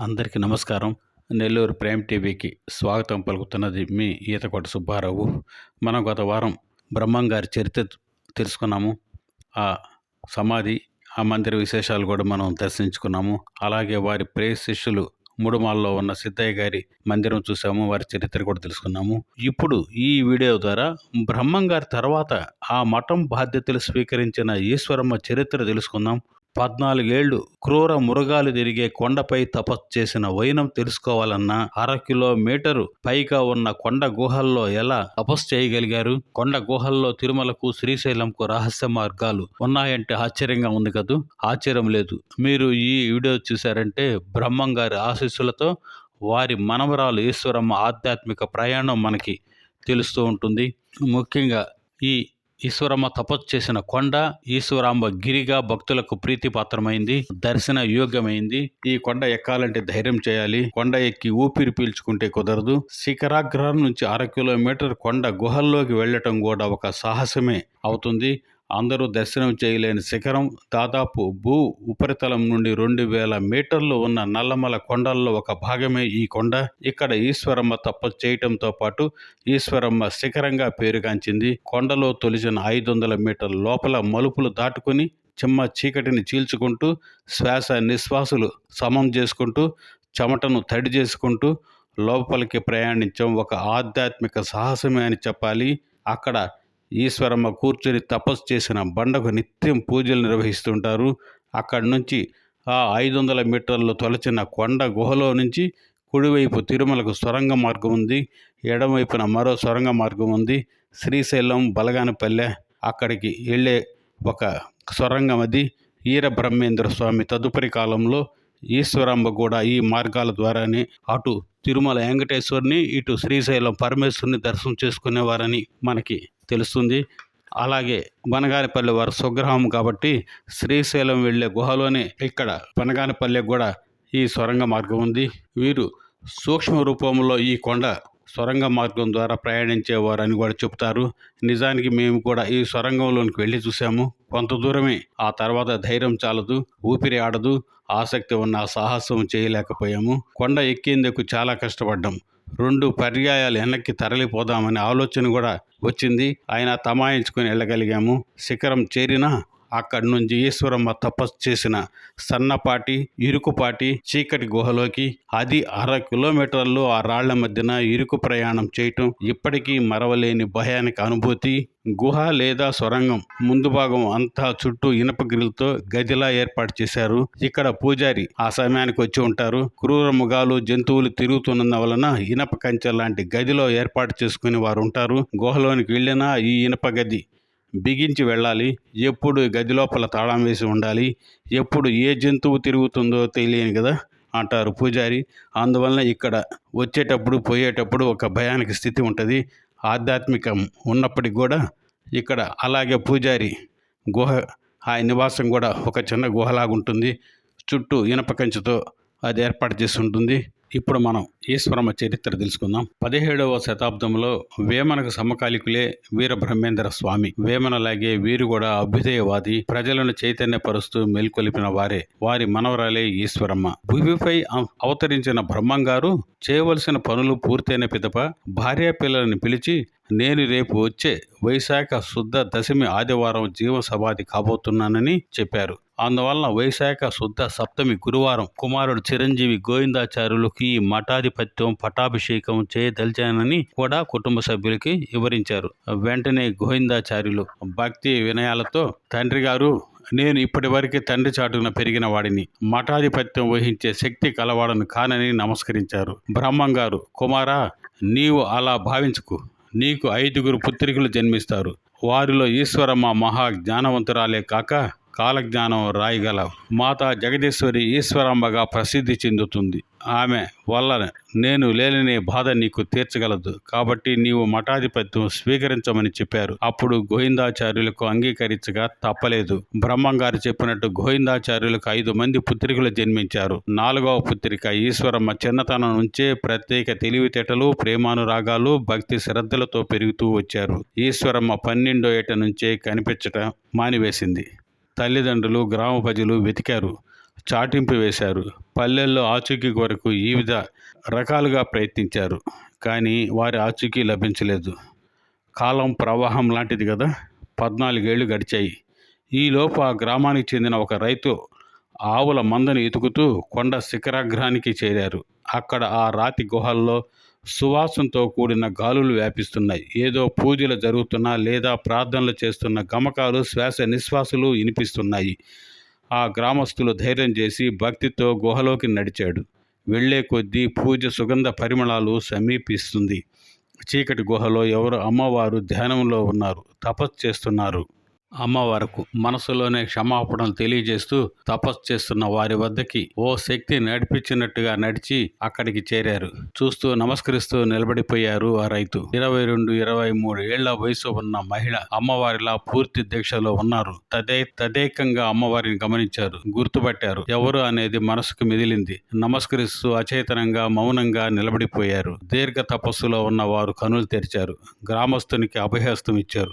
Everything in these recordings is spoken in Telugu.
అందరికీ నమస్కారం. నెల్లూరు ప్రేమ్ టీవీకి స్వాగతం పలుకుతున్నది మీ ఈతకోట సుబ్బారావు. మనం గత వారం బ్రహ్మం గారి చరిత్ర తెలుసుకున్నాము. ఆ సమాధి ఆ మందిర విశేషాలు కూడా మనం దర్శించుకున్నాము. అలాగే వారి ప్రేయ శిష్యులు ముడుమాల్లో ఉన్న సిద్ధయ్య గారి మందిరం చూసాము వారి చరిత్ర కూడా తెలుసుకున్నాము. ఇప్పుడు ఈ వీడియో ద్వారా బ్రహ్మం గారి తర్వాత ఆ మఠం బాధ్యతలు స్వీకరించిన ఈశ్వరమ్మ చరిత్ర తెలుసుకుందాం. పద్నాలుగేళ్ళు క్రూర మృగాలు తిరిగే కొండపై తపస్సు చేసిన వైనం తెలుసుకోవాలన్నా అర కిలోమీటరు పైగా ఉన్న కొండ గుహల్లో ఎలా తపస్సు చేయగలిగారు? కొండ గుహల్లో తిరుమలకు శ్రీశైలంకు రహస్య మార్గాలు ఉన్నాయంటే ఆశ్చర్యంగా ఉంది కదూ? ఆశ్చర్యం లేదు. మీరు ఈ వీడియో చూశారంటే బ్రహ్మం గారి ఆశీస్సులతో వారి మనవరాలు ఈశ్వరమ్మ ఆధ్యాత్మిక ప్రయాణం మనకి తెలుస్తూ ఉంటుంది. ముఖ్యంగా ఈ ఈశ్వరమ్మ తపస్సు చేసిన కొండ ఈశ్వరాంబ గిరిగా భక్తులకు ప్రీతిపాత్రమైంది దర్శన యోగ్యమైంది. ఈ కొండ ఎక్కాలంటే ధైర్యం చేయాలి. కొండ ఎక్కి ఊపిరి పీల్చుకుంటే కుదరదు. శిఖరాగ్రహం నుంచి అర కిలోమీటర్ కొండ గుహల్లోకి వెళ్ళటం కూడా ఒక సాహసమే అవుతుంది. అందరూ దర్శనం చేయలేని శిఖరం దాదాపు భూ ఉపరితలం నుండి రెండు వేల మీటర్లు ఉన్న నల్లమల కొండల్లో ఒక భాగమే ఈ కొండ. ఇక్కడ ఈశ్వరమ్మ తపస్సు చేయటంతో పాటు ఈశ్వరమ్మ శిఖరంగా పేరుగాంచింది. కొండలో తొలిచిన ఐదు వందల మీటర్ల లోపల మలుపులు దాటుకుని చిమ్మ చీకటిని చీల్చుకుంటూ శ్వాస నిశ్వాసులు సమం చేసుకుంటూ చెమటను తడి చేసుకుంటూ లోపలికి ప్రయాణించడం ఒక ఆధ్యాత్మిక సాహసమే అని చెప్పాలి. అక్కడ ఈశ్వరమ్మ కూర్చొని తపస్సు చేసిన బండకు నిత్యం పూజలు నిర్వహిస్తుంటారు. అక్కడి నుంచి ఆ ఐదు వందల మీటర్లు తొలచిన కొండ గుహలో నుంచి కుడివైపు తిరుమలకు సొరంగ మార్గం ఉంది. ఎడమవైపున మరో సొరంగ మార్గం ఉంది. శ్రీశైలం బలగానపల్లె అక్కడికి వెళ్ళే ఒక సొరంగం అది. ఈర బ్రహ్మేంద్ర స్వామి తదుపరి కాలంలో ఈశ్వరాంబ కూడా ఈ మార్గాల ద్వారానే అటు తిరుమల వెంకటేశ్వరిని ఇటు శ్రీశైలం పరమేశ్వరుని దర్శనం చేసుకునేవారని మనకి తెలుస్తుంది. అలాగే బనగానపల్లి వారి స్వగ్రహం కాబట్టి శ్రీశైలం వెళ్ళే గుహలోనే ఇక్కడ బనగానపల్లి కూడా ఈ సొరంగ మార్గం ఉంది. వీరు సూక్ష్మ రూపంలో ఈ కొండ సొరంగ మార్గం ద్వారా ప్రయాణించేవారని కూడా చెప్తారు. నిజానికి మేము కూడా ఈ సొరంగంలోనికి వెళ్ళి చూసాము కొంత దూరమే ఆ తర్వాత ధైర్యం చాలదు ఊపిరి ఆడదు ఆసక్తి ఉన్న సాహసం చేయలేకపోయాము. కొండ ఎక్కేందుకు చాలా కష్టపడ్డాం. రెండు పర్యాయాలు వెనక్కి తరలిపోదామనే ఆలోచన కూడా వచ్చింది. ఆయన తమాయించుకొని వెళ్ళగలిగాము. శిఖరం చేరినా అక్కడి నుంచి ఈశ్వరమ్మ తపస్సు చేసిన సన్నపాటి ఇరుకుపాటి చీకటి గుహలోకి అది అర కిలోమీటర్లు ఆ రాళ్ళ మధ్యన ఇరుకు ప్రయాణం చేయటం ఇప్పటికీ మరవలేని భయానికి అనుభూతి. గుహ లేదా సొరంగం ముందు భాగం అంతా చుట్టూ ఇనప గ్రిల్తో గదిలా ఏర్పాటు చేశారు. ఇక్కడ పూజారి ఆ సమయానికి వచ్చి ఉంటారు. క్రూర మృగాలు జంతువులు తిరుగుతున్నందు వలన ఇనప కంచె లాంటి గదిలో ఏర్పాటు చేసుకుని వారు ఉంటారు. గుహలోనికి వెళ్ళినా ఈ ఇనప గది బిగించి వెళ్ళాలి. ఎప్పుడు గది లోపల తాళం వేసి ఉండాలి. ఎప్పుడు ఏ జంతువు తిరుగుతుందో తెలియని కదా అంటారు పూజారి. అందువలన ఇక్కడ వచ్చేటప్పుడు పోయేటప్పుడు ఒక భయానికి స్థితి ఉంటుంది. ఆధ్యాత్మికం ఉన్నప్పటికి కూడా ఇక్కడ అలాగే పూజారి గుహ ఆ నివాసం కూడా ఒక చిన్న గుహలాగుంటుంది. చుట్టూ ఇనప కంచెతో అది ఏర్పాటు చేసి ఉంటుంది. ఇప్పుడు మనం ఈశ్వరమ్మ చరిత్ర తెలుసుకుందాం. పదిహేడవ శతాబ్దంలో వేమనకు సమకాలికులే వీరబ్రహ్మేంద్ర స్వామి. వేమనలాగే వీరు కూడా అభ్యుదయవాది ప్రజలను చైతన్యపరుస్తూ మేల్కొలిపిన వారే. వారి మనవరాలే ఈశ్వరమ్మ. భూమిపై అవ- అవతరించిన బ్రహ్మంగారు చేయవలసిన పనులు పూర్తయిన పిదప భార్యా పిల్లలని పిలిచి నేను రేపు వచ్చే వైశాఖ శుద్ధ దశమి ఆదివారం జీవ సమాధి కాబోతున్నానని చెప్పారు. అందువలన వైశాఖ శుద్ధ సప్తమి గురువారం కుమారుడు చిరంజీవి గోవిందాచార్యులకు ఈ మఠాధిపత్యం పటాభిషేకం చేయదలిచానని కూడా కుటుంబ సభ్యులకి వివరించారు. వెంటనే గోవిందాచార్యులు భక్తి వినయాలతో తండ్రి గారు నేను ఇప్పటి వరకే తండ్రి చాటున పెరిగిన వాడిని. మఠాధిపత్యం వహించే శక్తి కలవాడను కానని నమస్కరించారు. బ్రహ్మంగారు కుమారా నీవు అలా భావించుకు. నీకు ఐదుగురు పుత్రికలు జన్మిస్తారు. వారిలో ఈశ్వరమ్మ మహా జ్ఞానవంతురాలే కాక కాలజ్ఞానం రాయగల మాతా జగదీశ్వరి ఈశ్వరమ్మగా ప్రసిద్ధి చెందుతుంది. ఆమె వల్ల నేను లేని బాధ నీకు తీర్చగలదు. కాబట్టి నీవు మఠాధిపత్యం స్వీకరించమని చెప్పారు. అప్పుడు గోవిందాచార్యులకు అంగీకరించగా తప్పలేదు. బ్రహ్మంగారు చెప్పినట్టు గోవిందాచార్యులకు ఐదు మంది పుత్రికలు జన్మించారు. నాలుగవ పుత్రిక ఈశ్వరమ్మ చిన్నతనం నుంచే ప్రత్యేక తెలివితేటలు ప్రేమానురాగాలు భక్తి శ్రద్ధలతో పెరుగుతూ వచ్చారు. ఈశ్వరమ్మ పన్నెండో ఏట నుంచే కనిపించటం మానివేసింది. తల్లిదండ్రులు గ్రామ ప్రజలు వెతికారు చాటింపు వేశారు. పల్లెల్లో ఆచూకీ కొరకు ఈ విధ రకాలుగా ప్రయత్నించారు. కానీ వారి ఆచూకీ లభించలేదు. కాలం ప్రవాహం లాంటిది కదా. పద్నాలుగేళ్ళు గడిచాయి. ఈలోపు ఆ గ్రామానికి చెందిన ఒక రైతు ఆవుల మందను ఎతుకుతూ కొండ శిఖరాగ్రానికి చేరారు. అక్కడ ఆ రాతి గుహల్లో సువాసనతో కూడిన గాలులు వ్యాపిస్తున్నాయి. ఏదో పూజలు జరుగుతున్నా లేదా ప్రార్థనలు చేస్తున్న గమకాలు శ్వాస నిశ్వాసులు వినిపిస్తున్నాయి. ఆ గ్రామస్తులు ధైర్యం చేసి భక్తితో గుహలోకి నడిచాడు. వెళ్ళే కొద్దీ పూజ సుగంధ పరిమళాలు సమీపిస్తుంది. చీకటి గుహలో ఎవరు అమ్మవారు ధ్యానంలో ఉన్నారు. తపస్సు చేస్తున్నారు. అమ్మవారకు మనసులోనే క్షమాపణలు తెలియజేస్తూ తపస్సు చేస్తున్న వారి వద్దకి ఓ శక్తి నడిపించినట్టుగా నడిచి అక్కడికి చేరారు. చూస్తూ నమస్కరిస్తూ నిలబడిపోయారు ఆ రైతు. ఇరవై రెండు ఇరవై మూడు ఏళ్ళ వయసు ఉన్న మహిళ అమ్మవారిలా పూర్తి దీక్షలో ఉన్నారు. తదే తదేకంగా అమ్మవారిని గమనించారు. గుర్తుపట్టారు. ఎవరు అనేది మనసుకు మిదిలింది నమస్కరిస్తూ అచేతనంగా మౌనంగా నిలబడిపోయారు. దీర్ఘ తపస్సులో ఉన్న వారు కనులు తెరిచారు. గ్రామస్తునికి అభయహస్తం ఇచ్చారు.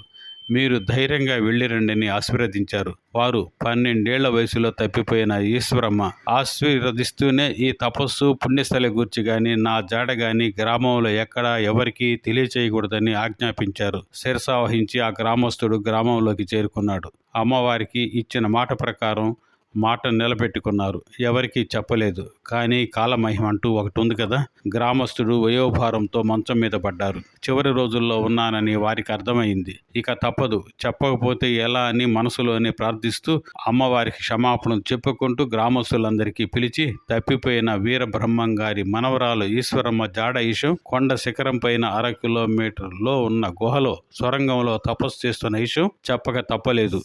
మీరు ధైర్యంగా వెళ్ళిరండని ఆశీర్వదించారు. వారు పన్నెండేళ్ళ వయసులో తప్పిపోయిన ఈశ్వరమ్మ ఆశీర్వదిస్తూనే ఈ తపస్సు పుణ్యస్థలి గురించి గాని నా జాడ గాని గ్రామంలో ఎక్కడా ఎవరికీ తెలియచేయకూడదని ఆజ్ఞాపించారు. శిరసావహించి ఆ గ్రామస్తుడు గ్రామంలోకి చేరుకున్నాడు. అమ్మవారికి ఇచ్చిన మాట ప్రకారం మాట నిలబెట్టుకున్నారు. ఎవరికీ చెప్పలేదు. కానీ కాలమహిమ అంటూ ఒకటి ఉంది కదా. గ్రామస్తుడు వయోభారంతో మంచం మీద పడ్డారు. చివరి రోజుల్లో ఉన్నానని వారికి అర్థమైంది. ఇక తప్పదు. చెప్పకపోతే ఎలా అని మనసులోనే ప్రార్థిస్తూ అమ్మవారికి క్షమాపణ చెప్పుకుంటూ గ్రామస్తులందరికీ పిలిచి తప్పిపోయిన వీరబ్రహ్మం గారి మనవరాలు ఈశ్వరమ్మ జాడ ఈశం కొండ శిఖరం పైన అర కిలోమీటర్లో ఉన్న గుహలో సొరంగంలో తపస్సు చేస్తున్న ఈశం చెప్పక తప్పలేదు.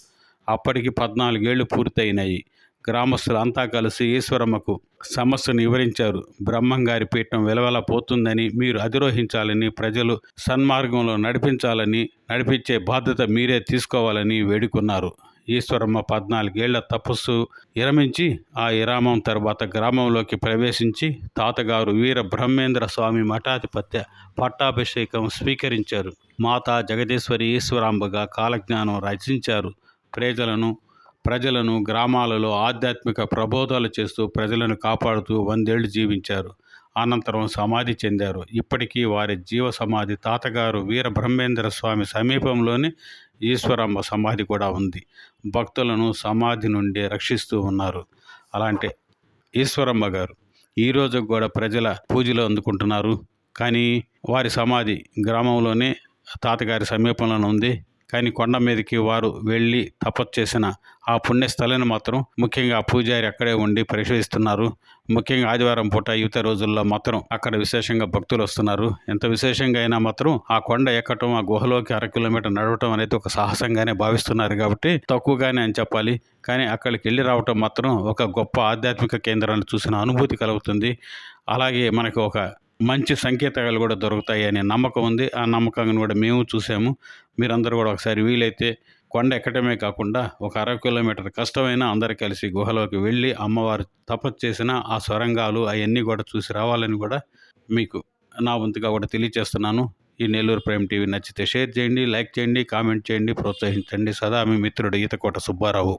అప్పటికి పద్నాలుగేళ్ళు పూర్తయినాయి. గ్రామస్తులు అంతా కలిసి ఈశ్వరమ్మకు సమస్యను వివరించారు. బ్రహ్మంగారి పీఠం వెలవెల పోతుందని మీరు అధిరోహించాలని ప్రజలు సన్మార్గంలో నడిపించాలని నడిపించే బాధ్యత మీరే తీసుకోవాలని వేడుకున్నారు. ఈశ్వరమ్మ పద్నాలుగేళ్ళ తపస్సు విరమించి ఆ విరామం తర్వాత గ్రామంలోకి ప్రవేశించి తాతగారు వీర బ్రహ్మేంద్ర స్వామి మఠాధిపత్య పట్టాభిషేకం స్వీకరించారు. మాతా జగదీశ్వరి ఈశ్వరాంబగా కాలజ్ఞానం రచించారు. ప్రజలను ప్రజలను గ్రామాలలో ఆధ్యాత్మిక ప్రబోధాలు చేస్తూ ప్రజలను కాపాడుతూ వందేళ్ళు జీవించారు. అనంతరం సమాధి చెందారు. ఇప్పటికీ వారి జీవ సమాధి తాతగారు వీర బ్రహ్మేంద్ర స్వామి సమీపంలోనే ఈశ్వరమ్మ సమాధి కూడా ఉంది. భక్తులను సమాధి నుండి రక్షిస్తూ ఉన్నారు. అలాంటి ఈశ్వరమ్మ గారు ఈరోజు కూడా ప్రజల పూజలు అందుకుంటున్నారు. కానీ వారి సమాధి గ్రామంలోనే తాతగారి సమీపంలోనే ఉంది. కానీ కొండ మీదకి వారు వెళ్ళి తపస్సు చేసిన ఆ పుణ్యస్థలాన్ని మాత్రం ముఖ్యంగా పూజారి అక్కడే ఉండి పరిశీలిస్తున్నారు. ముఖ్యంగా ఆదివారం పూట యువత రోజుల్లో మాత్రం అక్కడ విశేషంగా భక్తులు వస్తున్నారు. ఎంత విశేషంగా అయినా మాత్రం ఆ కొండ ఎక్కటం ఆ గుహలోకి అర కిలోమీటర్ నడవటం అనేది ఒక సాహసంగానే భావిస్తున్నారు కాబట్టి తక్కువగానే అని చెప్పాలి. కానీ అక్కడికి వెళ్ళి రావటం మాత్రం ఒక గొప్ప ఆధ్యాత్మిక కేంద్రాన్ని చూసిన అనుభూతి కలుగుతుంది. అలాగే మనకు ఒక మంచి సంకేతాలు కూడా దొరుకుతాయి అనే నమ్మకం ఉంది. ఆ నమ్మకాన్ని కూడా మేము చూసాము. మీరందరూ కూడా ఒకసారి వీలైతే కొండ ఎక్కడమే కాకుండా ఒక అర కిలోమీటర్ కష్టమైనా అందరు కలిసి గుహలోకి వెళ్ళి అమ్మవారు తపస్సు చేసిన ఆ స్వరంగాలు అవన్నీ కూడా చూసి రావాలని కూడా మీకు నా వంతుగా కూడా తెలియజేస్తున్నాను ఈ నెల్లూరు ప్రైమ్ టీవీ నచ్చితే షేర్ చేయండి లైక్ చేయండి కామెంట్ చేయండి ప్రోత్సహించండి. సదా మీ మిత్రుడు ఈతకోట సుబ్బారావు.